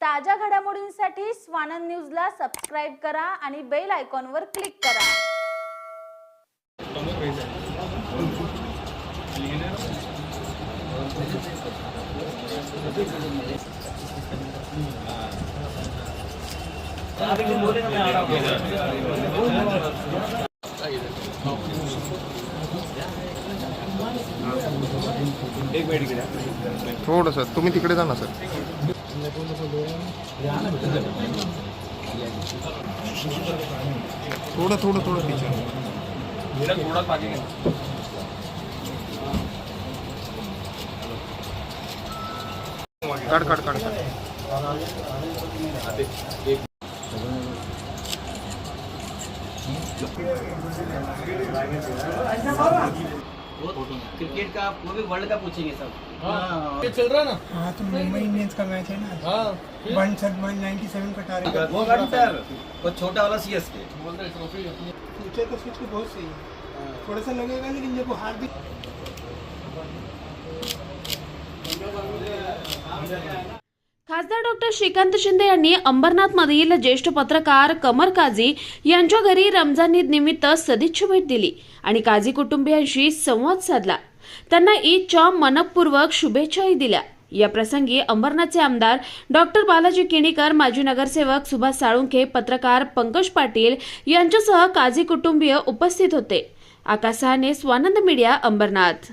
ताज्या घडामोडींसाठी स्वानंद न्यूजला सबस्क्राईब करा आणि बेल आयकॉनवर क्लिक करा. थोडंसं तुम्ही तिकडे जा ना सर. थोडं थोडं थोडं पीछे काढ काढ काढ काढ. क्रिकेट का वो भी वर्ल्ड का पूछेंगे सब। ये चल रहा ना? हाँ तो मुंबई इंडियंस का मैच है ना। हाँ। वन सब वन नाइनटी सेवन का टारगेट वो सर वो छोटा वाला सी एस के बोल रहे ट्रॉफी अपनी। फ्यूचर का सोच के बहुत सही है। थोड़ा सा लगेगा लेकिन जब वो हार भी खासदार डॉक्टर श्रीकांत शिंदे यांनी अंबरनाथमधील ज्येष्ठ पत्रकार कमर काझी यांच्या घरी रमजान ईद निमित्त सदिच्छा भेट दिली आणि काझी कुटुंबियांशी संवाद साधला. त्यांना ईदच्या मनपूर्वक शुभेच्छाही दिल्या. या प्रसंगी अंबरनाथचे आमदार डॉक्टर बालाजी किणीकर माजी नगरसेवक सुभाष साळुंखे पत्रकार पंकज पाटील यांच्यासह काझी कुटुंबीय उपस्थित होते. आकाशाने स्वानंद मीडिया अंबरनाथ.